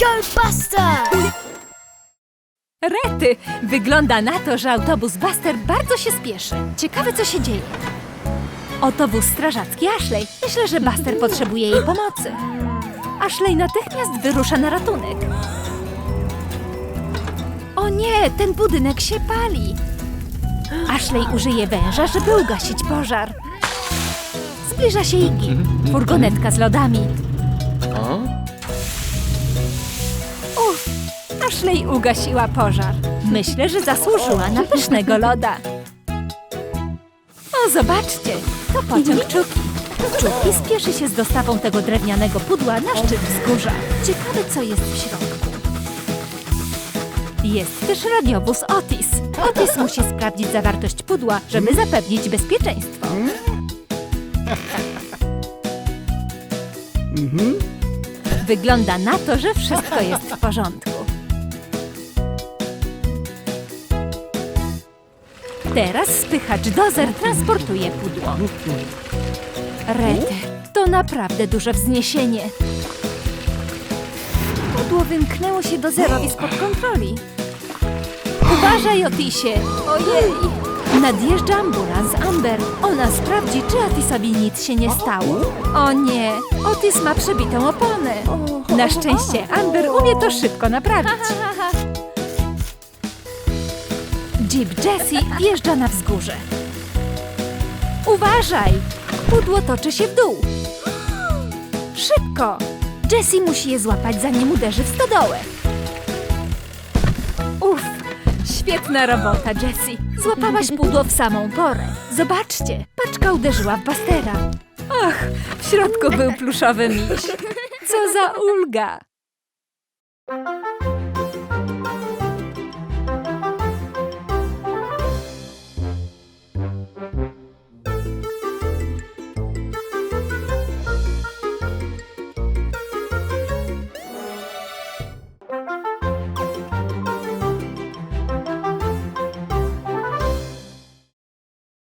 Go Buster! Rety! Wygląda na to, że autobus Buster bardzo się spieszy. Ciekawe, co się dzieje. Oto wóz strażacki Ashley. Myślę, że Buster potrzebuje jej pomocy. Ashley natychmiast wyrusza na ratunek. O nie, ten budynek się pali. Ashley użyje węża, żeby ugasić pożar. Zbliża się Iggy, furgonetka z lodami. Uff, Ashley ugasiła pożar. Myślę, że zasłużyła na pysznego loda. O, zobaczcie, to pociąg Czuki. Czuki spieszy się z dostawą tego drewnianego pudła na szczyt wzgórza. Ciekawe, co jest w środku. Jest też radiowóz Otis. Otis musi sprawdzić zawartość pudła, żeby zapewnić bezpieczeństwo. Wygląda na to, że wszystko jest w porządku. Teraz spychacz dozer transportuje pudło. Rety, to naprawdę duże wzniesienie. Pudło wymknęło się dozerowi spod kontroli. Uważaj, Otisie! Ojej! Nadjeżdża ambulans Amber. Ona sprawdzi, czy Otisowi nic się nie stało. O nie! Otis ma przebitą oponę. Na szczęście Amber umie to szybko naprawić. Jeep Jessie wjeżdża na wzgórze. Uważaj! Pudło toczy się w dół. Szybko! Jessie musi je złapać, zanim uderzy w stodołę. Uff, świetna robota, Jessie. Złapałaś pudło w samą porę. Zobaczcie, paczka uderzyła w Bastera. Ach, w środku był pluszowy miś. Co za ulga!